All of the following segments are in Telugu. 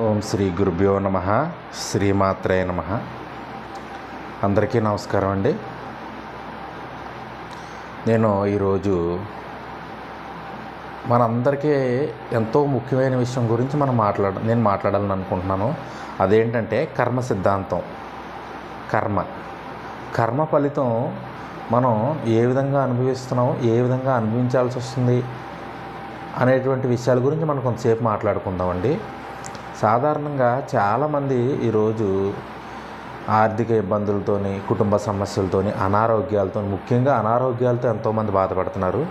ఓం శ్రీ గురుభ్యో నమ శ్రీమాత్రే నమ. అందరికీ నమస్కారం అండి. నేను ఈరోజు మనందరికీ ఎంతో ముఖ్యమైన విషయం గురించి మనం మాట్లాడ నేను మాట్లాడాలని అనుకుంటున్నాను. అదేంటంటే కర్మ సిద్ధాంతం. కర్మ. కర్మ ఫలితం మనం ఏ విధంగా అనుభవిస్తున్నాం ఏ విధంగా అనుభవించాల్సి వస్తుంది అనేటువంటి విషయాల గురించి మనం కొంతసేపు మాట్లాడుకుందామండి. సాధారణంగా చాలామంది ఈరోజు ఆర్థిక ఇబ్బందులతోని కుటుంబ సమస్యలతోని అనారోగ్యాలతో ముఖ్యంగా అనారోగ్యాలతో ఎంతోమంది బాధపడుతున్నారు.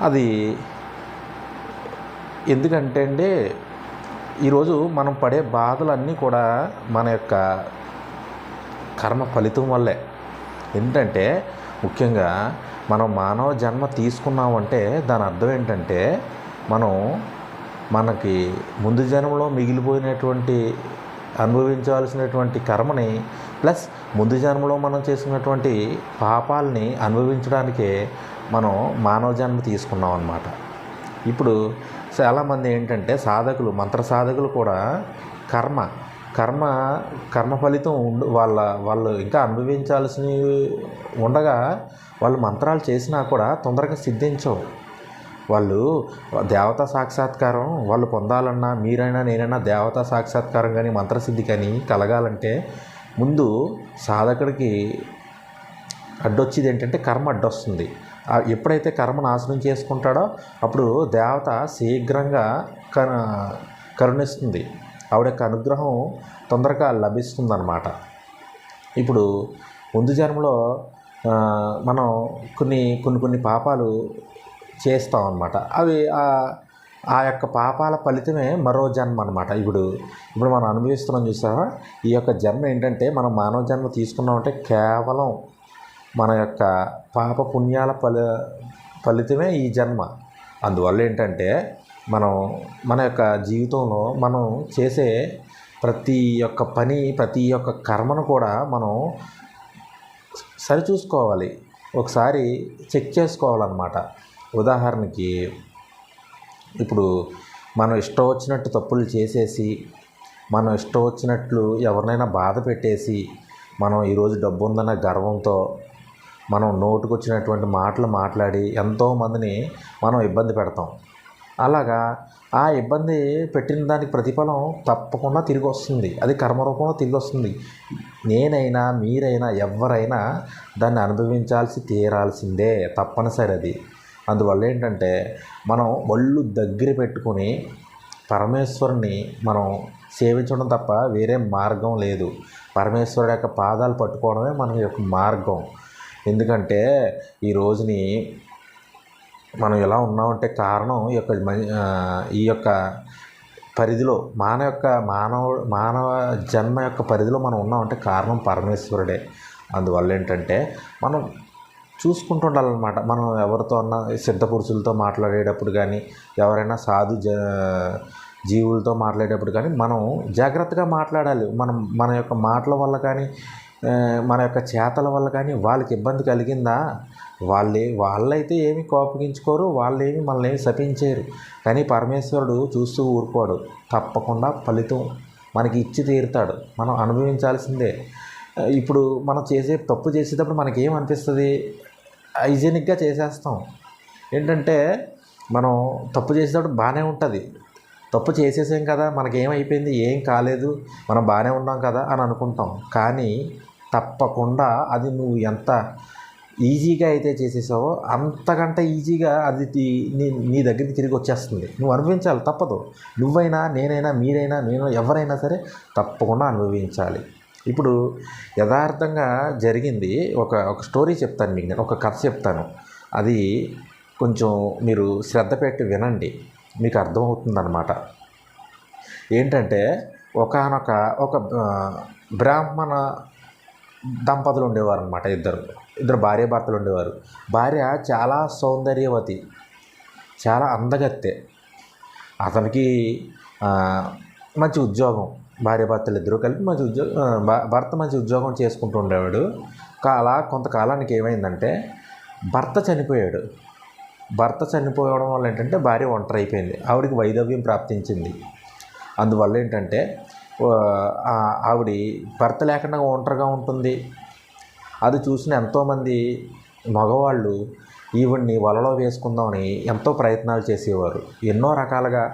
అది ఎందుకంటే అండి ఈరోజు మనం పడే బాధలన్నీ కూడా మన యొక్క కర్మ ఫలితం వల్లే. ఏంటంటే ముఖ్యంగా మనం మానవ జన్మ తీసుకున్నామంటే దాని అర్థం ఏంటంటే మనం మనకి ముందు జన్మలో మిగిలిపోయినటువంటి అనుభవించవలసినటువంటి కర్మని ప్లస్ ముందు జన్మలో మనం చేసుకున్నటువంటి పాపాలని అనుభవించడానికే మనం మానవ జన్మ తీసుకున్నాం అన్నమాట. ఇప్పుడు చాలామంది ఏంటంటే సాధకులు మంత్ర సాధకులు కూడా కర్మ కర్మ కర్మ ఫలితం ఉండు వాళ్ళ వాళ్ళు ఇంకా అనుభవించాల్సినవి ఉండగా వాళ్ళు మంత్రాలు చేసినా కూడా తొందరగా సిద్ధించవు. వాళ్ళు దేవతా సాక్షాత్కారం వాళ్ళు పొందాలన్నా మీరైనా నేనైనా దేవతా సాక్షాత్కారం కానీ మంత్రసిద్ధి కానీ కలగాలంటే ముందు సాధకుడికి అడ్డొచ్చేది ఏంటంటే కర్మ అడ్డొస్తుంది. ఎప్పుడైతే కర్మ నాశనం చేసుకుంటాడో అప్పుడు దేవత శీఘ్రంగా క కరుణిస్తుంది. ఆవిడ యొక్క అనుగ్రహం తొందరగా లభిస్తుందన్నమాట. ఇప్పుడు ముందు జన్మలో మనం కొన్ని కొన్ని కొన్ని పాపాలు చేస్తాం అన్నమాట అవి ఆ- ఆ యొక్క పాపాల ఫలితమే మరో జన్మ అనమాట ఇప్పుడు ఇప్పుడు మనం అనుభవిస్తున్నాం చూసావా? ఈ యొక్క జన్మ ఏంటంటే మనం మానవ జన్మ తీసుకున్నామంటే కేవలం మన యొక్క పాప పుణ్యాల ఫలి ఫలితమే ఈ జన్మ. అందువల్ల ఏంటంటే మనం మన యొక్క జీవితంలో మనం చేసే ప్రతి ఒక్క పని ప్రతి ఒక్క కర్మను కూడా మనం సరిచూసుకోవాలి. ఒకసారి చెక్ చేసుకోవాలన్నమాట. ఉదాహరణకి ఇప్పుడు మనం ఇష్టం వచ్చినట్టు తప్పులు చేసేసి మనం ఇష్టం వచ్చినట్లు ఎవరినైనా బాధ పెట్టేసి మనం ఈరోజు డబ్బు ఉందన్న గర్వంతో మనం నోటుకొచ్చినటువంటి మాటలు మాట్లాడి ఎంతోమందిని మనం ఇబ్బంది పెడతాం. అలాగా ఆ ఇబ్బంది పెట్టిన దానికి ప్రతిఫలం తప్పకుండా తిరిగి వస్తుంది. అది కర్మరూపంలో తిరిగి వస్తుంది. నేనైనా మీరైనా ఎవరైనా దాన్ని అనుభవించాల్సి తీరాల్సిందే తప్పనిసరి అది. అందువల్ల ఏంటంటే మనం ఒళ్ళు దగ్గర పెట్టుకొని పరమేశ్వరుని మనం సేవించడం తప్ప వేరే మార్గం లేదు. పరమేశ్వరుడు యొక్క పాదాలు పట్టుకోవడమే మన యొక్క మార్గం. ఎందుకంటే ఈ రోజుని మనం ఎలా ఉన్నామంటే కారణం ఈ యొక్క ఈ యొక్క పరిధిలో మానవ యొక్క మానవ మానవ జన్మ యొక్క పరిధిలో మనం ఉన్నామంటే కారణం పరమేశ్వరుడే. అందువల్ల ఏంటంటే మనం చూసుకుంటూ ఉండాలన్నమాట మనం ఎవరితో అన్నా సిద్ధ పురుషులతో మాట్లాడేటప్పుడు కానీ ఎవరైనా సాధు జ జీవులతో మాట్లాడేటప్పుడు కానీ మనం జాగ్రత్తగా మాట్లాడాలి. మనం మన యొక్క మాటల వల్ల కానీ మన యొక్క చేతల వల్ల కానీ వాళ్ళకి ఇబ్బంది కలిగిందా? వాళ్ళే వాళ్ళైతే ఏమి కోపగించుకోరు వాళ్ళేమి మనల్ని ఏమి శపించేరు కానీ పరమేశ్వరుడు చూస్తూ ఊరుకోడు. తప్పకుండా ఫలితం మనకి ఇచ్చి తీరుతాడు. మనం అనుభవించాల్సిందే. ఇప్పుడు మనం చేసే తప్పు చేసేటప్పుడు మనకేం అనిపిస్తుంది? హైజీనిక్గా చేసేస్తాం. ఏంటంటే మనం తప్పు చేసేటప్పుడు బాగానే ఉంటుంది. తప్పు చేసేసాం కదా మనకేమైపోయింది ఏం కాలేదు మనం బాగానే ఉన్నాం కదా అని అనుకుంటాం. కానీ తప్పకుండా అది నువ్వు ఎంత ఈజీగా అయితే చేసేసావో అంతకంటే ఈజీగా అది నీ నీ దగ్గరికి తిరిగి వచ్చేస్తుంది. నువ్వు అనుభవించాలి తప్పదు. నువ్వైనా నేనైనా మీరైనా నేను ఎవరైనా సరే తప్పకుండా అనుభవించాలి. ఇప్పుడు యథార్థంగా జరిగింది ఒక ఒక స్టోరీ చెప్తాను మీకు నేను ఒక కథ చెప్తాను. అది కొంచెం మీరు శ్రద్ధ పెట్టి వినండి మీకు అర్థమవుతుందన్నమాట. ఏంటంటే ఒకానొక ఒక బ్రాహ్మణ దంపతులు ఉండేవారు అనమాట ఇద్దరు. ఇద్దరు భార్య భర్తలు ఉండేవారు. భార్య చాలా సౌందర్యవతి చాలా అందగత్తె. అతనికి మంచి ఉద్యోగం. భార్య భర్తలు ఇద్దరు కలిపి మంచి ఉద్యోగం భర్త మంచి ఉద్యోగం చేసుకుంటూ ఉండేవాడు. అలా కొంతకాలానికి ఏమైందంటే భర్త చనిపోయాడు. భర్త చనిపోవడం వల్ల ఏంటంటే భార్య ఒంటరి అయిపోయింది. ఆవిడకి వైదవ్యం ప్రాప్తించింది. అందువల్ల ఏంటంటే ఆవిడ భర్త లేకుండా ఒంటరిగా ఉంటుంది. అది చూసిన ఎంతోమంది మగవాళ్ళు ఈవిడ్ని వలలో వేసుకుందామని ఎంతో ప్రయత్నాలు చేసేవారు. ఎన్నో రకాలుగా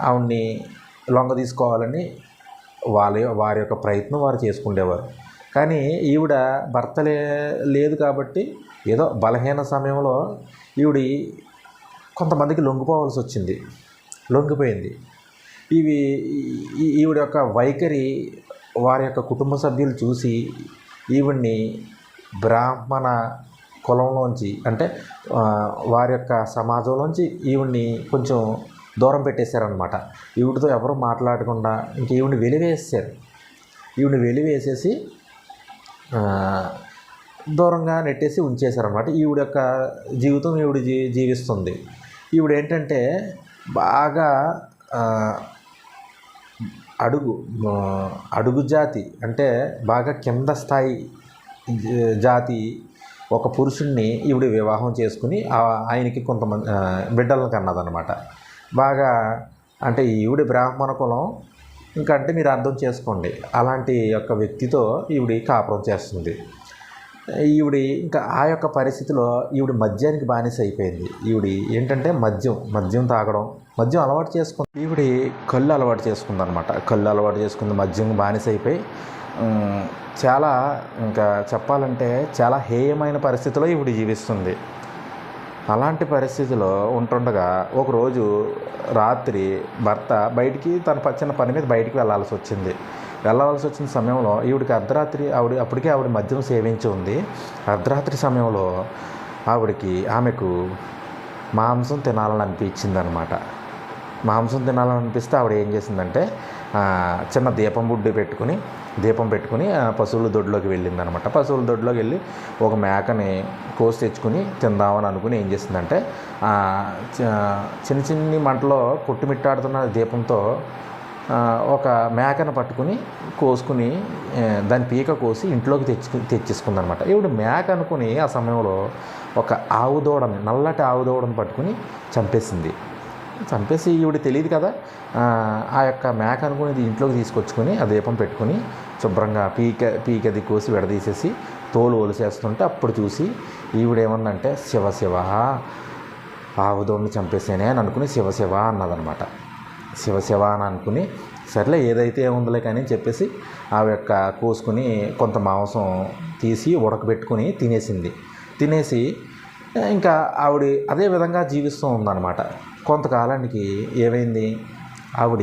ఆవిడ్ని లొంగ తీసుకోవాలని వాళ్ళ వారి యొక్క ప్రయత్నం వారు చేసుకునేవారు కానీ ఈవిడ భర్త లే లేదు కాబట్టి ఏదో బలహీన సమయంలో ఈవిడ కొంతమందికి లొంగిపోవాల్సి వచ్చింది. లొంగిపోయింది. ఇవి ఈవిడ యొక్క వైఖరి వారి యొక్క కుటుంబ సభ్యులు చూసి ఈవిడ్ని బ్రాహ్మణ కులంలోంచి అంటే వారి యొక్క సమాజంలోంచి ఈవిడ్ని కొంచెం దూరం పెట్టేశారనమాట ఈవిడితో ఎవరు మాట్లాడకుండా ఇంక ఈవిడ్ని వెలివేసారు ఈవిని వెలివేసేసి దూరంగా నెట్టేసి ఉంచేశారనమాట ఈవిడ యొక్క జీవితం ఈవిడ జీ జీవిస్తుంది. ఈవిడ ఏంటంటే బాగా అడుగు అడుగు జాతి అంటే బాగా కింద స్థాయి జాతి ఒక పురుషుణ్ణి ఈవిడ వివాహం చేసుకుని ఆయనకి కొంతమంది బిడ్డలను కన్నదనమాట బాగా అంటే ఈవిడ బ్రాహ్మణ కులం ఇంకా అంటే మీరు అర్థం చేసుకోండి. అలాంటి యొక్క వ్యక్తితో ఈవిడి కాపురం చేస్తుంది. ఈవిడి ఇంకా ఆ యొక్క పరిస్థితిలో ఈవిడి మద్యానికి బానిస అయిపోయింది. ఈవిడి ఏంటంటే మద్యం మద్యం తాగడం మద్యం అలవాటు చేసుకుంది. ఈవిడి కళ్ళు అలవాటు చేసుకుంది అనమాట కళ్ళు అలవాటు చేసుకుంది మద్యం బానిస అయిపోయి. చాలా ఇంకా చెప్పాలంటే చాలా హేయమైన పరిస్థితిలో ఈవిడ జీవిస్తుంది. అలాంటి పరిస్థితిలో ఉంటుండగా ఒకరోజు రాత్రి భర్త బయటికి తన పచ్చిన చిన్న పని మీద బయటికి వెళ్ళాల్సి వచ్చింది. వెళ్ళవలసి వచ్చిన సమయంలో ఈవిడికి అర్ధరాత్రి ఆవిడ అప్పటికే ఆవిడ మద్యం సేవించి ఉంది. అర్ధరాత్రి సమయంలో ఆవిడకి ఆమెకు మాంసం తినాలని అనిపించింది అనమాట మాంసం తినాలని అనిపిస్తే ఆవిడ ఏం చేసిందంటే చిన్న దీపం బుడ్డి పెట్టుకుని దీపం పెట్టుకుని ఆ, పశువుల దొడ్లోకి వెళ్ళిందనమాట. పశువుల దొడ్లోకి వెళ్ళి ఒక మేకని కోసి తెచ్చుకుని తిందామని అనుకుని ఏం చేసిందంటే చిన్న చిన్ని మంటలో కొట్టుమిట్టాడుతున్న దీపంతో ఒక మేకను పట్టుకుని కోసుకుని దాని పీక కోసి ఇంట్లోకి తెచ్చి తెచ్చేసుకుందనమాట. ఇప్పుడు మేక అనుకుని ఆ సమయంలో ఒక ఆవు దూడని నల్లటి ఆవు దూడని పట్టుకుని చంపేసింది. చంపేసి ఈవిడ తెలియదు కదా. ఆ, యొక్క మేక అనుకుని ఇంట్లోకి తీసుకొచ్చుకొని ఆ దీపం పెట్టుకొని శుభ్రంగా పీక పీకది కోసి విడదీసేసి తోలు ఒలిసేస్తుంటే అప్పుడు చూసి ఈవిడేమన్నంటే శివ శివ ఆవుదోడిని చంపేసేనే అని అనుకుని శివ శివ అన్నదనమాట. శివ శివ అని అనుకుని సర్లే ఏదైతే ఉందిలే కానీ అని చెప్పేసి ఆ యొక్క కోసుకుని కొంత మాంసం తీసి ఉడకబెట్టుకుని తినేసింది. తినేసి ఇంకా ఆవిడ అదే విధంగా జీవిస్తూ ఉందన్నమాట కొంతకాలానికి ఏమైంది? ఆవిడ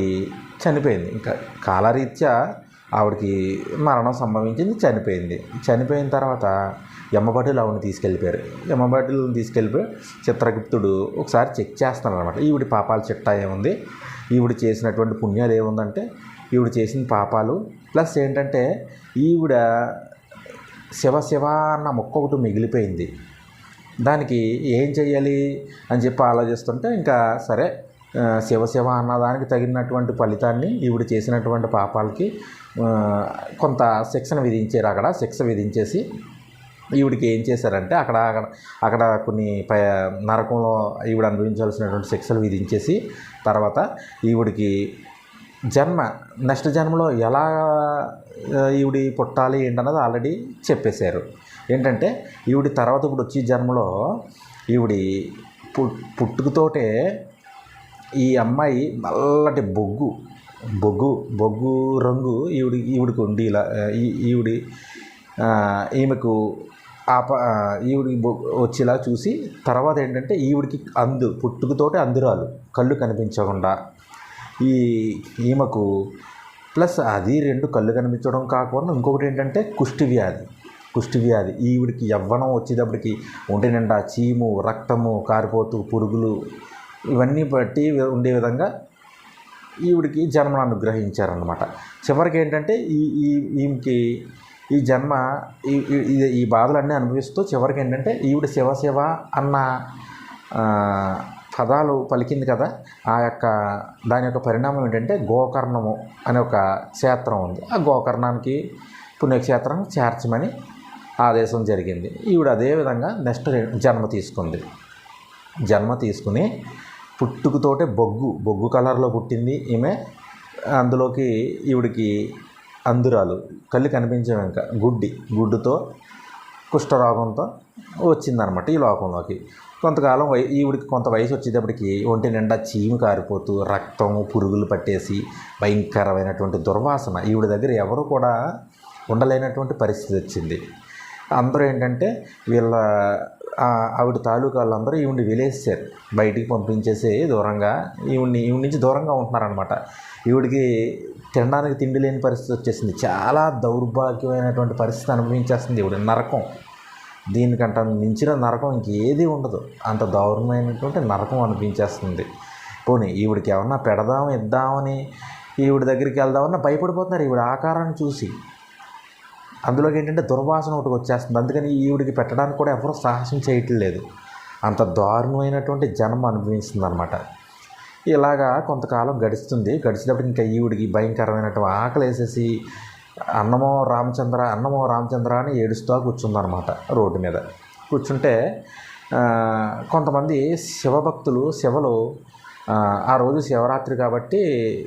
చనిపోయింది. ఇంకా కాలరీత్యా ఆవిడకి మరణం సంభవించింది చనిపోయింది. చనిపోయిన తర్వాత యమ్మబట్టులు ఆవిడని తీసుకెళ్ళిపోయారు. యమ్మబట్టులను తీసుకెళ్ళిపోయి చిత్రగుప్తుడు ఒకసారి చెక్ చేస్తాడు అనమాట ఈవిడ పాపాల చిట్టా ఏముంది? ఈవిడ చేసినటువంటి పుణ్యాలు ఏముందంటే ఈవిడ చేసిన పాపాలు. ప్లస్ ఏంటంటే ఈవిడ శివ శివ అన్న మొక్క ఒకటి మిగిలిపోయింది. దానికి ఏం చేయాలి అని చెప్పి ఆలోచిస్తుంటే ఇంకా సరే శివ శివ అన్నదానికి తగినటువంటి ఫలితాన్ని ఈవిడ చేసినటువంటి పాపాలకి కొంత శిక్షణ విధించారు అక్కడ శిక్ష విధించేసి ఈవిడికి ఏం చేశారంటే అక్కడ అక్కడ అక్కడ కొన్ని ప నరకంలో ఈవిడ అనుభవించాల్సినటువంటి శిక్షలు విధించేసి తర్వాత ఈవిడికి జన్మ నెక్స్ట్ జన్మలో ఎలా ఈవిడి పుట్టాలి ఏంటన్నది ఆల్రెడీ చెప్పేశారు. ఏంటంటే ఈవిడి తర్వాత ఇప్పుడు వచ్చే జన్మలో ఈవిడి పు పుట్టుకతోటే ఈ అమ్మాయి నల్లటి బొగ్గు బొగ్గు బొగ్గు రంగు ఈవిడి ఈవిడికి ఉండి ఇలా ఈవిడి ఈమెకు ఆప ఆ, ఈవిడి వచ్చేలా చూసి తర్వాత ఏంటంటే ఈవిడికి అందు పుట్టుకతోటే అందురాలు కళ్ళు కనిపించకుండా ఈ ఈమెకు ప్లస్ అది రెండు కళ్ళు కనిపించడం కాకుండా ఇంకొకటి ఏంటంటే కుష్టి వ్యాధి. కుష్టి వ్యాధి ఈవిడికి యవ్వనం వచ్చేటప్పటికి ఒంటి నిండా చీము రక్తము కారిపోతూ పురుగులు ఇవన్నీ బట్టి ఉండే విధంగా ఈవిడికి జన్మను అనుగ్రహించారనమాట చివరికి ఏంటంటే ఈ ఈ ఈమెకి ఈ జన్మ ఈ ఈ- బాధలన్నీ అనుభవిస్తూ చివరికి ఏంటంటే ఈవిడ శివ శివ అన్న పదాలు పలికింది కదా ఆ యొక్క దాని యొక్క పరిణామం ఏంటంటే గోకర్ణము అనే ఒక క్షేత్రం ఉంది. ఆ గోకర్ణానికి పుణ్యక్షేత్రం చేర్చమని ఆదేశం జరిగింది. ఈవిడ అదే విధంగా నెక్స్ట్ జన్మ తీసుకుంది. జన్మ తీసుకుని పుట్టుకతోటే బొగ్గు బొగ్గు కలర్లో పుట్టింది ఈమె. అందులోకి ఈవిడికి అందురాలు కళ్ళు కనిపించేవి ఇంకా గుడ్డి గుడ్డుతో కుష్ఠరోగంతో వచ్చిందనమాట ఈ లోకంలోకి. కొంతకాలం వై ఈవిడికి కొంత వయసు వచ్చేటప్పటికి ఒంటి నిండా చీము కారిపోతూ రక్తం పురుగులు పట్టేసి భయంకరమైనటువంటి దుర్వాసన. ఈవిడ దగ్గర ఎవరు కూడా ఉండలేనటువంటి పరిస్థితి వచ్చింది. అందరూ ఏంటంటే వీళ్ళ ఆవిడ తాలూకా వాళ్ళందరూ ఈవిడ్ని విలేసారు. బయటికి పంపించేసి దూరంగా ఈవిడ్ని ఈవిడ నుంచి దూరంగా ఉంటున్నారనమాట ఈవిడికి తినడానికి తిండి లేని పరిస్థితి వచ్చేసింది. చాలా దౌర్భాగ్యమైనటువంటి పరిస్థితి అనుభవించేస్తుంది ఈవిడ నరకం. దీనికంట మించిన నరకం ఇంకేది ఉండదు. అంత దారుణమైనటువంటి నరకం అనిపించేస్తుంది. పోనీ ఈవిడికి ఏమన్నా పెడదాం ఇద్దామని ఈవిడ దగ్గరికి వెళ్దామన్నా భయపడిపోతున్నారు. ఈవిడ ఆకారాన్ని చూసి అందులోకి ఏంటంటే దుర్వాసన ఒకటి వచ్చేస్తుంది. అందుకని ఈవిడికి పెట్టడానికి కూడా ఎవరు సాహసం చేయట్లేదు అంత దారుణమైనటువంటి జన్మ అనుభవిస్తుంది అనమాట ఇలాగా కొంతకాలం గడుస్తుంది. గడిచినప్పుడు ఇంకా ఈవిడికి భయంకరమైనటువంటి ఆకలి వేసేసి అన్నమో రామచంద్ర అన్నమో రామచంద్ర అని ఏడుస్తూ కూర్చుందనమాట రోడ్డు మీద. కూర్చుంటే కొంతమంది శివభక్తులు శివలు ఆ, రోజు శివరాత్రి కాబట్టి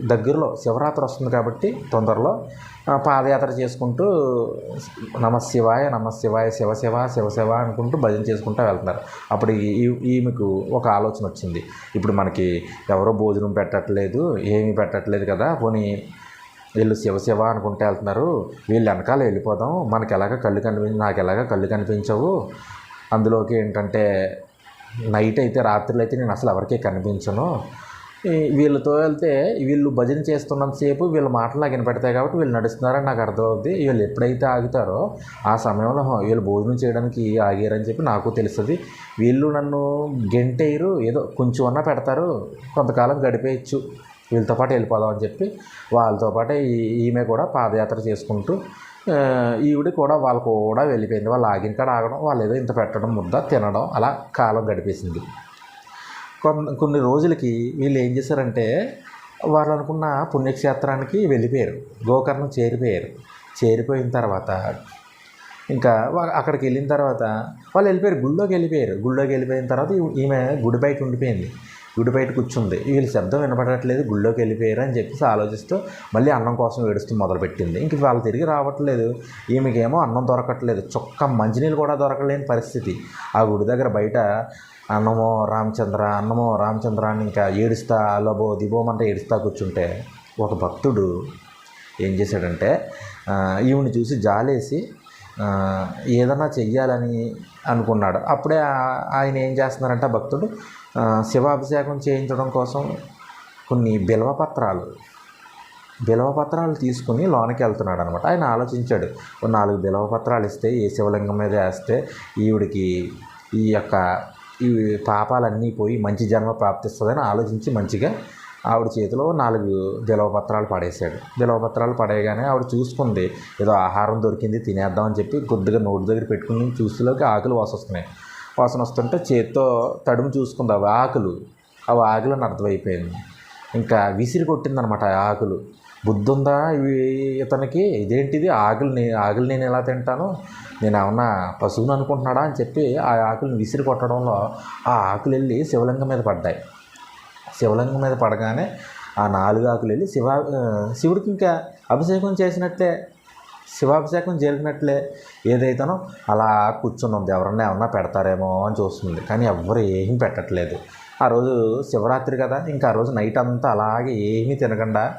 దగ్గరలో శివరాత్రి వస్తుంది కాబట్టి తొందరలో పాదయాత్ర చేసుకుంటూ నమ శివాయ నమ శివాయ శివ శివ శివ శివ అనుకుంటూ భజన చేసుకుంటూ వెళ్తున్నారు. అప్పుడు ఈ- ఈమెకు ఒక ఆలోచన వచ్చింది. ఇప్పుడు మనకి ఎవరో భోజనం పెట్టట్లేదు ఏమీ పెట్టట్లేదు కదా పోనీ వీళ్ళు శివ శివ అనుకుంటూ వెళ్తున్నారు. వీళ్ళు వెనకాల వెళ్ళిపోదాం మనకి ఎలాగ కళ్ళు కనిపించి నాకు ఎలాగ కళ్ళు కనిపించవు. అందులోకి ఏంటంటే నైట్ అయితే రాత్రులు అయితే నేను అసలు ఎవరికీ కనిపించను. వీళ్ళతో వెళ్తే వీళ్ళు భజన చేస్తున్నంతసేపు వీళ్ళ మాటలు నాకు వినపెడతాయి కాబట్టి వీళ్ళు నడుస్తున్నారని నాకు అర్థమవుద్ది. వీళ్ళు ఎప్పుడైతే ఆగుతారో ఆ సమయంలో వీళ్ళు భోజనం చేయడానికి ఆగారని చెప్పి నాకు తెలుస్తుంది. వీళ్ళు నన్ను గెంటేయరు ఏదో కొంచెం అన్నా పెడతారు కొంతకాలం గడిపేయచ్చు వీళ్ళతో పాటు వెళ్ళిపోదాం అని చెప్పి వాళ్ళతో పాటు ఈ- ఈమె కూడా పాదయాత్ర చేసుకుంటూ ఈవిడ కూడా వాళ్ళు కూడా వెళ్ళిపోయింది. వాళ్ళు ఆగిన కాడ ఆగడం వాళ్ళు ఏదో ఇంత పెట్టడం ముద్ద తినడం అలా కాలం గడిపేసింది. కొన్ని కొన్ని రోజులకి వీళ్ళు ఏం చేశారంటే వాళ్ళు అనుకున్న పుణ్యక్షేత్రానికి వెళ్ళిపోయారు. గోకర్ణం చేరిపోయారు. చేరిపోయిన తర్వాత ఇంకా అక్కడికి వెళ్ళిన తర్వాత వాళ్ళు వెళ్ళిపోయారు. గుళ్ళోకి వెళ్ళిపోయారు. గుళ్ళోకి వెళ్ళిపోయిన తర్వాత ఈమె గుడి బయట ఉండిపోయింది. గుడి బయట కూర్చుంది. వీళ్ళ శబ్దం వినపడట్లేదు గుళ్ళోకి వెళ్ళిపోయారు అని చెప్పేసి ఆలోచిస్తూ మళ్ళీ అన్నం కోసం ఏడుస్తూ మొదలుపెట్టింది. ఇంక వాళ్ళు తిరిగి రావట్లేదు. ఈమెకేమో అన్నం దొరకట్లేదు. చొక్క మంచినీళ్ళు కూడా దొరకలేని పరిస్థితి. ఆ గుడి దగ్గర బయట అన్నమో రామచంద్ర అన్నమో రామచంద్ర అని ఇంకా ఏడుస్తా అలబో దిబోమంటే ఏడుస్తా కూర్చుంటే ఒక భక్తుడు ఏం చేశాడంటే ఈవిని చూసి జాలేసి ఏదన్నా చెయ్యాలని అనుకున్నాడు. అప్పుడే ఆయన ఏం చేస్తున్నారంటే ఆ భక్తుడు శివాభిషేకం చేయించడం కోసం కొన్ని బిల్వపత్రాలు బిలవపత్రాలు తీసుకుని లోనికి వెళ్తున్నాడు అనమాట ఆయన ఆలోచించాడు నాలుగు బిలవపత్రాలు ఇస్తే ఏ శివలింగం మీద వేస్తే ఈవిడికి ఈ యొక్క ఈ పాపాలన్నీ పోయి మంచి జన్మ ప్రాప్తిస్తుందని ఆలోచించి మంచిగా ఆవిడ చేతిలో నాలుగు బిలవపత్రాలు పడేశాడు. బిలవపత్రాలు పడేయగానే ఆవిడ చూసుకుంది ఏదో ఆహారం దొరికింది తినేద్దామని చెప్పి కొద్దిగా నోటి దగ్గర పెట్టుకుని చూసేలోకి ఆకులు వాసొస్తున్నాయి. వాసన వస్తుంటే చేత్తో తడుము చూసుకుంది అవి ఆకులు. అవి ఆకులని అర్థమైపోయింది. ఇంకా విసిరి కొట్టిందనమాట ఆ ఆకులు. బుద్ధుందా ఇవి ఇతనికి? ఇదేంటిది? ఆకులు నేను ఆకులు నేను ఎలా తింటాను? నేను ఏమన్నా పశువుని అనుకుంటున్నాడా అని చెప్పి ఆ ఆకులను విసిరి కొట్టడంలో ఆ ఆకులు వెళ్ళి శివలింగం మీద పడ్డాయి. శివలింగం మీద పడగానే ఆ నాలుగు ఆకులు వెళ్ళి శివ శివుడికి ఇంకా అభిషేకం చేసినట్టే శివాభిషేకం చేరినట్లే ఏదైతేనో అలా కూర్చుని ఉంది. ఎవరన్నా ఏమన్నా పెడతారేమో అని చూస్తుంది. కానీ ఎవ్వరు ఏమీ పెట్టట్లేదు. ఆ రోజు శివరాత్రి కదా. ఇంకా ఆ రోజు నైట్ అంతా అలాగే ఏమీ తినకుండా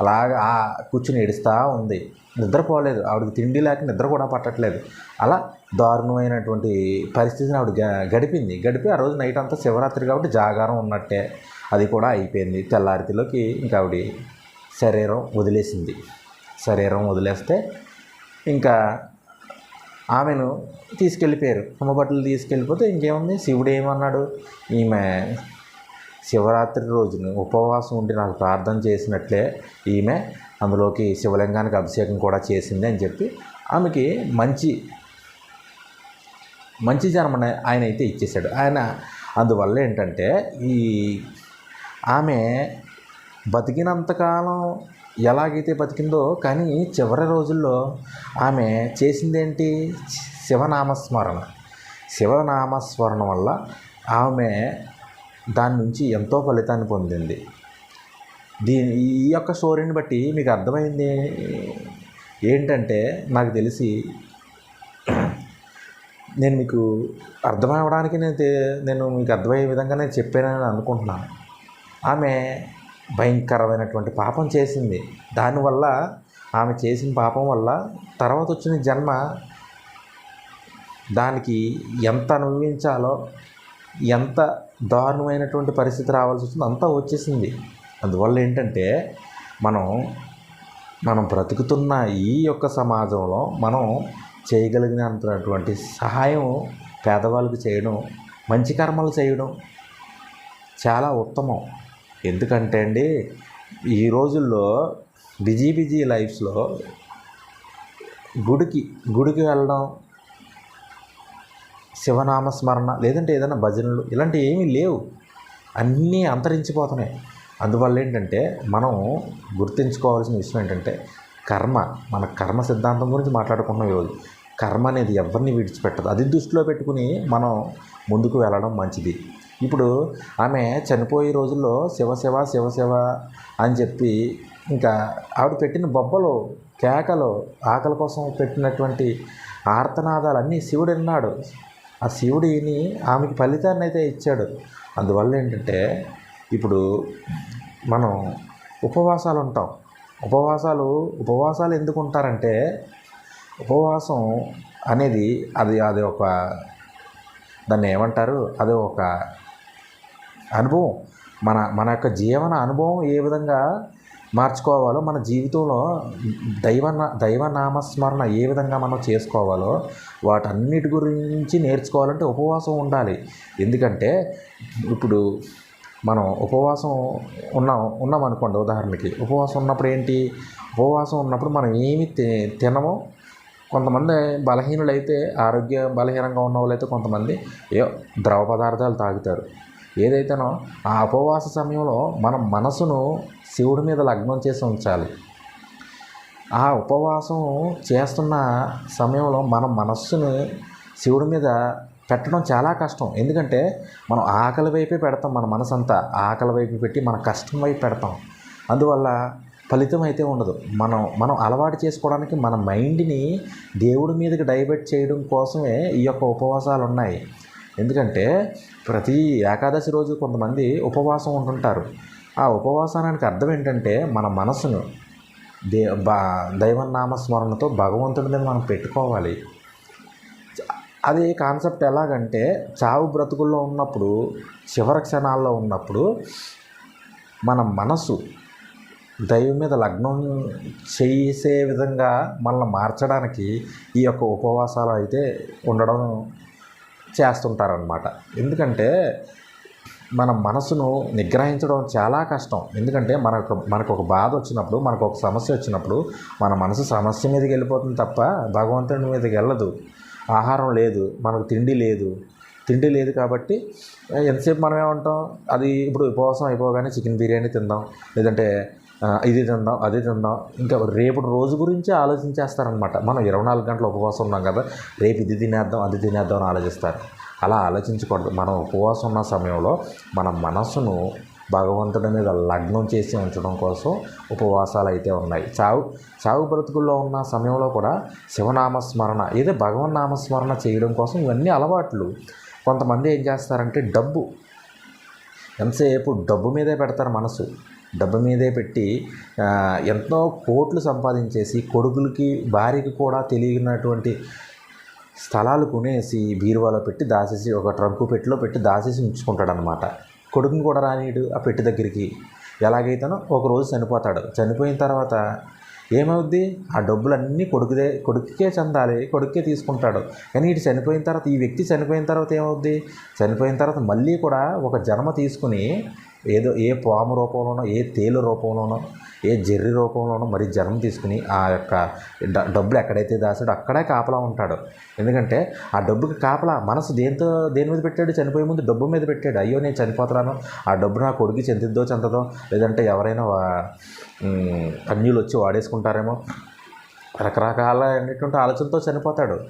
అలాగే ఆ కూర్చుని ఏడుస్తూ ఉంది. నిద్రపోలేదు. ఆవిడకి తిండి లేక నిద్ర కూడా పట్టట్లేదు. అలా దారుణమైనటువంటి పరిస్థితిని ఆవిడ గడిపింది. గడిపి ఆ రోజు నైట్ అంతా శివరాత్రి కాబట్టి జాగారం ఉన్నట్టే. అది కూడా అయిపోయింది. తెల్లారితిలోకి ఇంకా ఆవిడ శరీరం వదిలేసింది. శరీరం వదిలేస్తే ఇంకా ఆమెను తీసుకెళ్ళిపోయారు. అమ్మబట్టలు తీసుకెళ్ళిపోతే ఇంకేముంది? శివుడు ఏమన్నాడు? ఈమె శివరాత్రి రోజున ఉపవాసం ఉండి నాకు ప్రార్థన చేసినట్లే ఈమె అందులోకి శివలింగానికి అభిషేకం కూడా చేసింది అని చెప్పి ఆమెకి మంచి మంచి జన్మని ఆయన అయితే ఇచ్చేశాడు. ఆయన అందువల్ల ఏంటంటే ఈ ఆమె బతికినంతకాలం ఎలాగైతే బతికిందో కానీ చివరి రోజుల్లో ఆమె చేసిందేంటి? శివనామస్మరణ. శివనామస్మరణ వల్ల ఆమె దాని నుంచి ఎంతో ఫలితాన్ని పొందింది. దీని ఈ యొక్క స్టోరీని బట్టి మీకు అర్థమైంది ఏంటంటే నాకు తెలిసి నేను మీకు అర్థమవడానికి నేను నేను మీకు అర్థమయ్యే విధంగా నేను చెప్పానని అనుకుంటున్నాను. ఆమె భయంకరమైనటువంటి పాపం చేసింది. దానివల్ల ఆమె చేసిన పాపం వల్ల తర్వాత వచ్చిన జన్మ దానికి ఎంత అనుభవించాలో ఎంత దారుణమైనటువంటి పరిస్థితి రావాల్సి వచ్చిందో అంతా వచ్చేసింది. అందువల్ల ఏంటంటే మనం మనం బ్రతుకుతున్న ఈ యొక్క సమాజంలో మనం చేయగలిగినటువంటి సహాయం పేదవాళ్ళకి చేయడం మంచి కర్మలు చేయడం చాలా ఉత్తమం. ఎందుకంటే అండి ఈ రోజుల్లో బిజీ బిజీ లైఫ్స్లో గుడికి గుడికి వెళ్ళడం శివనామ స్మరణ లేదంటే ఏదైనా భజనలు ఇలాంటివి ఏమీ లేవు. అన్నీ అంతరించిపోతున్నాయి. అందువల్ల ఏంటంటే మనం గుర్తుంచుకోవాల్సిన విషయం ఏంటంటే కర్మ మన కర్మ సిద్ధాంతం గురించి మాట్లాడుకుంటున్నాం ఈరోజు కర్మ అనేది ఎవరిని విడిచిపెట్టదు. అది దృష్టిలో పెట్టుకుని మనం ముందుకు వెళ్ళడం మంచిది. ఇప్పుడు ఆమె చనిపోయే రోజుల్లో శివ శివ శివ శివ అని చెప్పి ఇంకా ఆవిడ పెట్టిన బొబ్బలు కేకలు ఆకలి కోసం పెట్టినటువంటి ఆర్తనాదాలు అన్నీ శివుడు విన్నాడు. ఆ శివుడిని ఆమెకి ఫలితాన్ని అయితే ఇచ్చాడు. అందువల్ల ఏంటంటే ఇప్పుడు మనం ఉపవాసాలు ఉంటాం. ఉపవాసాలు ఉపవాసాలు ఎందుకు ఉంటారంటే ఉపవాసం అనేది అది అది ఒక దాన్ని ఏమంటారు? అది ఒక అనుభవం. మన మన యొక్క జీవన అనుభవం ఏ విధంగా మార్చుకోవాలో మన జీవితంలో దైవ దైవనామస్మరణ ఏ విధంగా మనం చేసుకోవాలో వాటన్నిటి గురించి నేర్చుకోవాలంటే ఉపవాసం ఉండాలి. ఎందుకంటే ఇప్పుడు మనం ఉపవాసం ఉన్నాం ఉన్నాం అనుకోండి ఉదాహరణకి. ఉపవాసం ఉన్నప్పుడు ఏంటి? ఉపవాసం ఉన్నప్పుడు మనం ఏమి తి- తినము? కొంతమంది బలహీనులైతే ఆరోగ్య బలహీనంగా ఉన్న వాళ్ళైతే కొంతమంది ఏ ద్రవ పదార్థాలు తాగుతారు. ఏదైతేనో ఆ ఉపవాస సమయంలో మనం మనసును శివుడి మీద లగ్నం చేసి ఉంచాలి. ఆ ఉపవాసం చేస్తున్న సమయంలో మన మనస్సుని శివుడి మీద పెట్టడం చాలా కష్టం. ఎందుకంటే మనం ఆకలి వైపే పెడతాం మన మనసంతా. ఆకలి వైపు పెట్టి మన కష్టం వైపు పెడతాం. అందువల్ల ఫలితం అయితే ఉండదు. మనం మనం అలవాటు చేసుకోవడానికి మన మైండ్ని దేవుడి మీదకి డైవర్ట్ చేయడం కోసమే ఈ యొక్క ఉపవాసాలు ఉన్నాయి ఎందుకంటే ప్రతి ఏకాదశి రోజు కొంతమంది ఉపవాసం ఉంటుంటారు. ఆ ఉపవాసానికి అర్థం ఏంటంటే మన మనసును దే బా దైవనామస్మరణతో భగవంతుడి మీద మనం పెట్టుకోవాలి. అది కాన్సెప్ట్ ఎలాగంటే చావు బ్రతుకుల్లో ఉన్నప్పుడు చివరి క్షణాల్లో ఉన్నప్పుడు మన మనసు దైవం మీద లగ్నం చేసే విధంగా మనల్ని మార్చడానికి ఈ యొక్క ఉపవాసాలు అయితే ఉండడం చేస్తుంటారనమాట ఎందుకంటే మన మనసును నిగ్రహించడం చాలా కష్టం. ఎందుకంటే మనకు మనకు ఒక బాధ వచ్చినప్పుడు మనకు ఒక సమస్య వచ్చినప్పుడు మన మనసు సమస్య మీదకి వెళ్ళిపోతుంది తప్ప భగవంతుడి మీదకి వెళ్ళదు. ఆహారం లేదు మనకు తిండి లేదు. తిండి లేదు కాబట్టి ఎంతసేపు మనం ఏమంటాం అది ఇప్పుడు ఉపవాసం అయిపోగానే చికెన్ బిర్యానీ తిందాం. లేదంటే ఇది తిందాం అది తిందాం. ఇంకా రేపు రోజు గురించి ఆలోచించేస్తారనమాట మనం ఇరవై నాలుగు గంటలు ఉపవాసం ఉన్నాం కదా రేపు ఇది తినేద్దాం అది తినేద్దాం అని ఆలోచిస్తారు. అలా ఆలోచించకూడదు. మనం ఉపవాసం ఉన్న సమయంలో మన మనస్సును భగవంతుడి మీద లగ్నం చేసి ఉంచడం కోసం ఉపవాసాలు అయితే ఉన్నాయి. చావు చావు బ్రతుకుల్లో ఉన్న సమయంలో కూడా శివనామస్మరణ ఏదో భగవన్ నామస్మరణ చేయడం కోసం ఇవన్నీ అలవాట్లు. కొంతమంది ఏం చేస్తారంటే డబ్బు. ఎంతసేపు డబ్బు మీదే పెడతారు మనసు. డబ్బు మీదే పెట్టి ఎంతో కోట్లు సంపాదించేసి కొడుకులకి భార్యకి కూడా తెలియనటువంటి స్థలాలు కొనేసి బీరువాలో పెట్టి దాసేసి ఒక ట్రంకు పెట్టిలో పెట్టి దాసేసి ఉంచుకుంటాడు అనమాట కొడుకుని కూడా రానీడు ఆ పెట్టి దగ్గరికి. ఎలాగైతేనో ఒక రోజు చనిపోతాడు. చనిపోయిన తర్వాత ఏమవుద్ది? ఆ డబ్బులన్నీ కొడుకుదే కొడుకుకే చెందాలి కొడుకే తీసుకుంటాడు. కానీ ఇటు చనిపోయిన తర్వాత ఈ వ్యక్తి చనిపోయిన తర్వాత ఏమవుద్ది? చనిపోయిన తర్వాత మళ్ళీ కూడా ఒక జన్మ తీసుకుని ఏదో ఏ పాము రూపంలోనో ఏ తేలు రూపంలోనో ఏ జెర్రి రూపంలోనో మరి జన్మ తీసుకుని ఆ యొక్క డబ్బులు ఎక్కడైతే దాచాడో అక్కడే కాపలా ఉంటాడు. ఎందుకంటే ఆ డబ్బుకి కాపలా మనసు దేంతో దేని మీద పెట్టాడు? చనిపోయే ముందు డబ్బు మీద పెట్టాడు. అయ్యో నేను చనిపోతున్నాను. ఆ డబ్బు నా కొడుకు చెందిద్దో చెందదో లేదంటే ఎవరైనా కన్యులు అన్యులు వచ్చి వాడేసుకుంటారేమో. రకరకాల అనేటువంటి ఆలోచనతో చనిపోతాడు.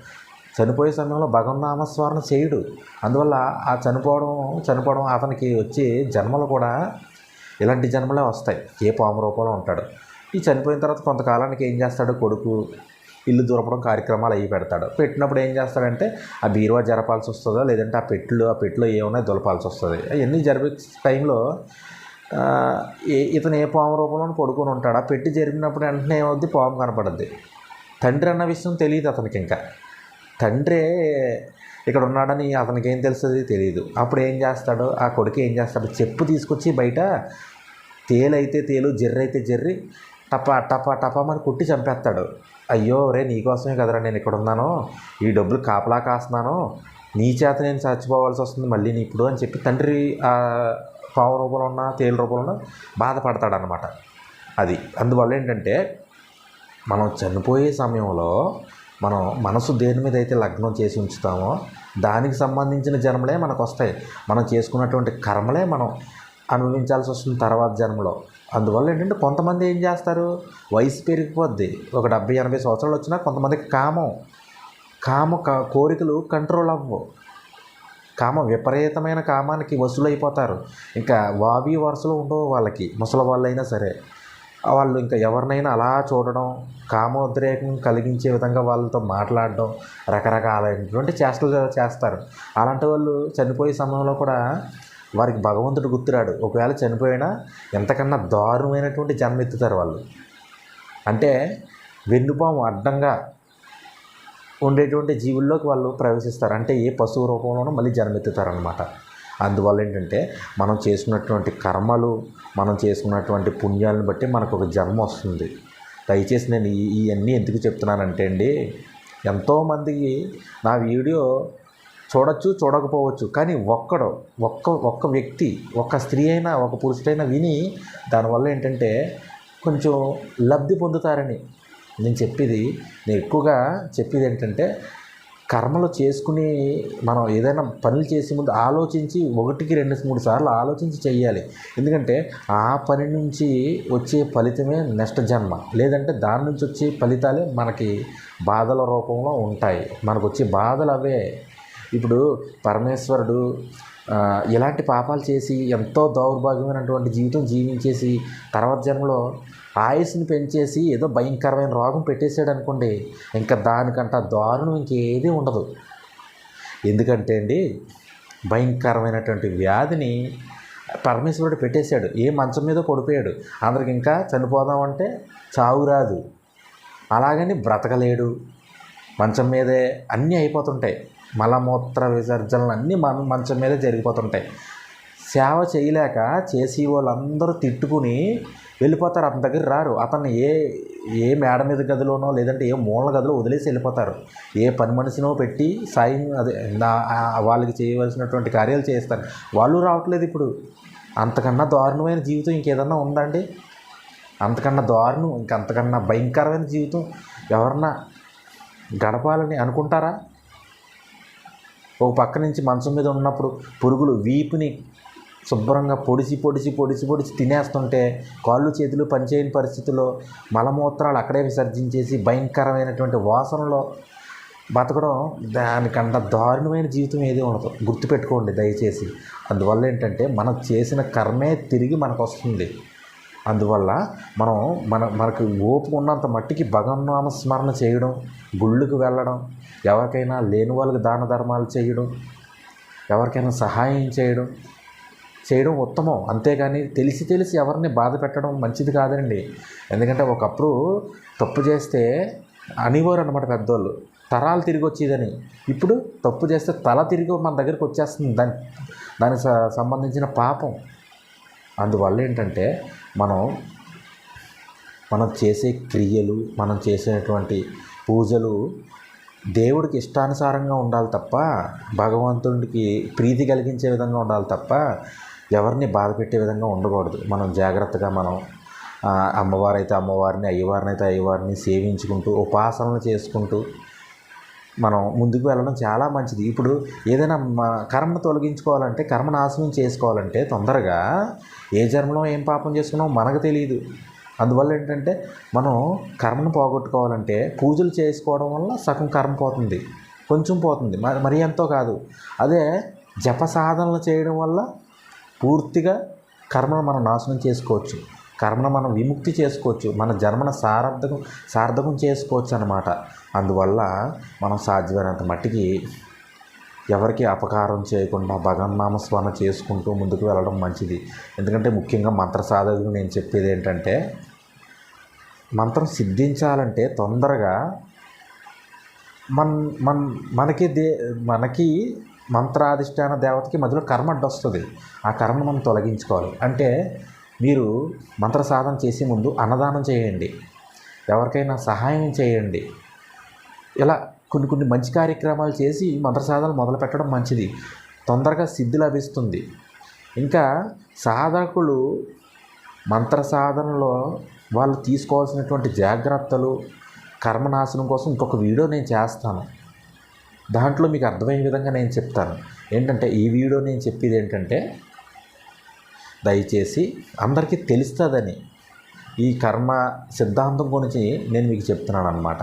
చనిపోయే సమయంలో భగవన్నామస్మరణ చేయుడు. అందువల్ల ఆ చనిపోవడం చనిపోవడం అతనికి వచ్చే జన్మలు కూడా ఇలాంటి జన్మలే వస్తాయి. ఏ పాము రూపంలో ఉంటాడు. ఈ చనిపోయిన తర్వాత కొంతకాలానికి ఏం చేస్తాడు? కొడుకు ఇల్లు దూరపడం కార్యక్రమాలు అవి పెడతాడు. పెట్టినప్పుడు ఏం చేస్తాడంటే ఆ బీరువా జరపాల్సి వస్తుందో? లేదంటే ఆ పెట్లు ఆ పెట్టులో ఏమైనా దులపాల్సి వస్తుంది. అవన్నీ జరిపే టైంలో ఏ ఇతను ఏ పాము రూపంలో పడుకొని ఉంటాడు. ఆ పెట్టి జరిపినప్పుడు వెంటనే ఏమవుద్ది? పాము కనపడద్ది. తండ్రి అన్న విషయం తెలియదు అతనికి ఇంకా. తండ్రే ఇక్కడ ఉన్నాడని అతనికి ఏం తెలుస్తుంది? తెలియదు అప్పుడు ఏం చేస్తాడు ఆ కొడుకు ఏం చేస్తాడు చెప్పు తీసుకొచ్చి బయట తేలైతే తేలు జర్రి అయితే జర్రి టపా టపా టపా అని కొట్టి చంపేస్తాడు. అయ్యో రే నీకోసమే కదరా నేను ఇక్కడ ఉన్నాను. ఈ డబ్బులు కాపలా కాస్తున్నాను. నీ చేత నేను చచ్చిపోవాల్సి వస్తుంది మళ్ళీ నీ ఇప్పుడు అని చెప్పి తండ్రి పావు రూపంలో ఉన్న తేలు రూపంలో ఉన్న బాధపడతాడనమాట అది. అందువల్ల ఏంటంటే మనం చనిపోయే సమయంలో మనం మనసు దేని మీద అయితే లగ్నం చేసి ఉంచుతామో దానికి సంబంధించిన జన్మలే మనకు వస్తాయి మనం చేసుకున్నటువంటి కర్మలే మనం అనుభవించాల్సి వస్తుంది తర్వాత జన్మలో. అందువల్ల ఏంటంటే కొంతమంది ఏం చేస్తారు? వయసు పెరిగిపోద్ది. ఒక డెబ్బై ఎనభై సంవత్సరాలు వచ్చినా కొంతమందికి కామం. కామ కోరికలు కంట్రోల్ అవ్వవు. కామ విపరీతమైన కామానికి వసూలైపోతారు. ఇంకా వావి వరుసలు ఉండవు వాళ్ళకి. ముసలి వాళ్ళైనా సరే. వాళ్ళు ఇంకా ఎవరినైనా అలా చూడడం కామోద్రేకం కలిగించే విధంగా వాళ్ళతో మాట్లాడడం రకరకాలైనటువంటి చేష్టలు చేస్తారు. అలాంటి వాళ్ళు చనిపోయే సమయంలో కూడా వారికి భగవంతుడు గుర్తురాడు. ఒకవేళ చనిపోయినా ఎంతకన్నా దారుణమైనటువంటి జన్మ ఎత్తుతారు వాళ్ళు. అంటే వెన్నుపాము అడ్డంగా ఉండేటువంటి జీవుల్లోకి వాళ్ళు ప్రవేశిస్తారు. అంటే ఏ పశువు రూపంలోనూ మళ్ళీ జన్మెత్తుతారనమాట అందువల్ల ఏంటంటే మనం చేసినటువంటి కర్మలు మనం చేసుకున్నటువంటి పుణ్యాలను బట్టి మనకు ఒక జన్మ వస్తుంది. దయచేసి నేను ఇవన్నీ ఎందుకు చెప్తున్నానంటే అండి ఎంతోమందికి నా వీడియో చూడొచ్చు చూడకపోవచ్చు కానీ ఒక్కడు ఒక్క ఒక్క వ్యక్తి ఒక్క స్త్రీ అయినా ఒక పురుషుడైనా విని దానివల్ల ఏంటంటే కొంచెం లబ్ధి పొందుతారని నేను చెప్పేది. నేను ఎక్కువగా చెప్పేది ఏంటంటే కర్మలు చేసుకుని మనం ఏదైనా పనులు చేసే ముందు ఆలోచించి ఒకటికి రెండు మూడు సార్లు ఆలోచించి చెయ్యాలి. ఎందుకంటే ఆ పని నుంచి వచ్చే ఫలితమే నెక్స్ట్ జన్మ. లేదంటే దాని నుంచి వచ్చే ఫలితాలే మనకి బాధల రూపంలో ఉంటాయి. మనకు వచ్చే బాధలు అవే. ఇప్పుడు పరమేశ్వరుడు ఇలాంటి పాపాలు చేసి ఎంతో దౌర్భాగ్యమైనటువంటి జీవితం జీవించేసి తర్వాత జన్మలో ఆయుస్ని పెంచేసి ఏదో భయంకరమైన రోగం పెట్టేశాడు అనుకోండి ఇంకా దానికంట దారుణం ఇంకేదీ ఉండదు. ఎందుకంటే అండి భయంకరమైనటువంటి వ్యాధిని పరమేశ్వరుడు పెట్టేశాడు. ఏ మంచం మీద పడిపోయాడు. అందరికి ఇంకా చనిపోదామంటే చావు రాదు. అలాగని బ్రతకలేడు. మంచం మీదే అన్నీ అయిపోతుంటాయి. మలమూత్ర విసర్జనలు అన్నీ మన మంచం మీదే జరిగిపోతుంటాయి. సేవ చేయలేక చేసి వాళ్ళందరూ తిట్టుకుని వెళ్ళిపోతారు అతని దగ్గర రారు. అతన్ని ఏ ఏ మేడ మీద గదిలోనో లేదంటే ఏ మూల గదిలో వదిలేసి వెళ్ళిపోతారు. ఏ పని మనిషినో పెట్టి సాయం అదే నా- వాళ్ళకి చేయవలసినటువంటి కార్యాలు చేస్తారు. వాళ్ళు రావట్లేదు ఇప్పుడు. అంతకన్నా దారుణమైన జీవితం ఇంకేదన్నా ఉందండి? అంతకన్నా దారుణం ఇంకంతకన్నా భయంకరమైన జీవితం ఎవరన్నా గడపాలని అనుకుంటారా? ఒక పక్క నుంచి మంచం మీద ఉన్నప్పుడు పురుగులు వీపుని శుభ్రంగా పొడిచి పొడిచి పొడిచి పొడిచి తినేస్తుంటే కాళ్ళు చేతులు పనిచేయని పరిస్థితుల్లో మలమూత్రాలు అక్కడే విసర్జించేసి భయంకరమైనటువంటి వాసనలో బతకడం దానికంట దారుణమైన జీవితం ఏది ఉండదు. గుర్తుపెట్టుకోండి దయచేసి. అందువల్ల ఏంటంటే మనం చేసిన కర్మే తిరిగి మనకు వస్తుంది. అందువల్ల మనం మన మనకు ఓపు ఉన్నంత మట్టికి భగవన్నామ స్మరణ చేయడం గుళ్ళకు వెళ్ళడం ఎవరికైనా లేని వాళ్ళకి దాన ధర్మాలు చేయడం ఎవరికైనా సహాయం చేయడం చేయడం ఉత్తమం. అంతేగాని తెలిసి తెలిసి ఎవరిని బాధ పెట్టడం మంచిది కాదండి. ఎందుకంటే ఒకప్పుడు తప్పు చేస్తే అనివారు అనమాట పెద్దోళ్ళు. తరాలు తిరిగి వచ్చేదని. ఇప్పుడు తప్పు చేస్తే తల తిరిగి మన దగ్గరికి వచ్చేస్తుంది. దాని దానికి సంబంధించిన పాపం. అందువల్ల ఏంటంటే మనం మనం చేసే క్రియలు మనం చేసేటువంటి పూజలు దేవుడికి ఇష్టానుసారంగా ఉండాలి తప్ప భగవంతుడికి ప్రీతి కలిగించే విధంగా ఉండాలి తప్ప ఎవరిని బాధ పెట్టే విధంగా ఉండకూడదు. మనం జాగ్రత్తగా మనం అమ్మవారైతే అమ్మవారిని అయ్యవారిని అయితే అయ్యవారిని సేవించుకుంటూ ఉపాసనలు చేసుకుంటూ మనం ముందుకు వెళ్ళడం చాలా మంచిది. ఇప్పుడు ఏదైనా మా కర్మను తొలగించుకోవాలంటే కర్మ నాశనం చేసుకోవాలంటే తొందరగా ఏ జన్మలో ఏం పాపం చేసుకున్నామో మనకు తెలియదు అందువల్ల ఏంటంటే మనం కర్మను పోగొట్టుకోవాలంటే పూజలు చేసుకోవడం వల్ల సగం కర్మ పోతుంది. కొంచెం పోతుంది. మరి ఎంతో కాదు. అదే జప సాధనలు చేయడం వల్ల పూర్తిగా కర్మను మనం నాశనం చేసుకోవచ్చు. కర్మను మనం విముక్తి చేసుకోవచ్చు. మన జన్మను సార్థకం సార్థకం చేసుకోవచ్చు అనమాట అందువల్ల మనం సాధ్యమైనంత మట్టికి ఎవరికి అపకారం చేయకుండా భగవన్నామస్మరణ చేసుకుంటూ ముందుకు వెళ్ళడం మంచిది. ఎందుకంటే ముఖ్యంగా మంత్ర సాధకులు నేను చెప్పేది ఏంటంటే మంత్రం సిద్ధించాలంటే తొందరగా మన మన మనకి దే మనకి మంత్రాధిష్టాన దేవతకి మధ్యలో కర్మడ్డు వస్తుంది ఆ కర్మను మనం తొలగించుకోవాలి. అంటే మీరు మంత్ర సాధన చేసే ముందు అన్నదానం చేయండి. ఎవరికైనా సహాయం చేయండి. ఇలా కొన్ని కొన్ని మంచి కార్యక్రమాలు చేసి మంత్ర సాధన మొదలు పెట్టడం మంచిది. తొందరగా సిద్ధి లభిస్తుంది. ఇంకా సాధకులు మంత్ర సాధనలో వాళ్ళు తీసుకోవాల్సినటువంటి జాగ్రత్తలు కర్మనాశనం కోసం ఇంకొక వీడియో నేను చేస్తాను. దాంట్లో మీకు అర్థమయ్యే విధంగా నేను చెప్తాను. ఏంటంటే ఈ వీడియో నేను చెప్పేది ఏంటంటే దయచేసి అందరికీ తెలుస్తుందని ఈ కర్మ సిద్ధాంతం గురించి నేను మీకు చెప్తున్నాను అనమాట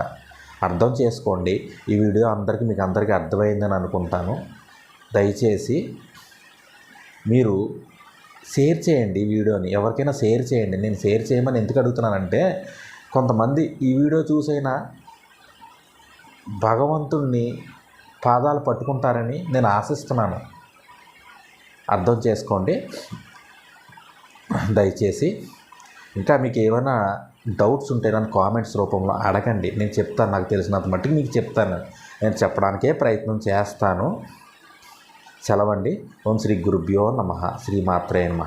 అర్థం చేసుకోండి. ఈ వీడియో అందరికీ మీకు అందరికీ అర్థమైందని అనుకుంటాను. దయచేసి మీరు షేర్ చేయండి ఈ వీడియోని. ఎవరికైనా షేర్ చేయండి. నేను షేర్ చేయమని ఎందుకు అడుగుతున్నానంటే కొంతమంది ఈ వీడియో చూసైనా భగవంతుణ్ణి పాదాలు పట్టుకుంటారని నేను ఆశిస్తున్నాను. అర్థం చేసుకోండి. దయచేసి ఇంకా మీకు ఏమైనా డౌట్స్ ఉంటే నన్ను కామెంట్స్ రూపంలో అడగండి. నేను చెప్తాను నాకు తెలిసినంత మట్టుకు మీకు చెప్తాను. నేను చెప్పడానికే ప్రయత్నం చేస్తాను. సెలవండి. ఓం శ్రీ గురుభ్యో నమ. శ్రీమాత్రే నమ.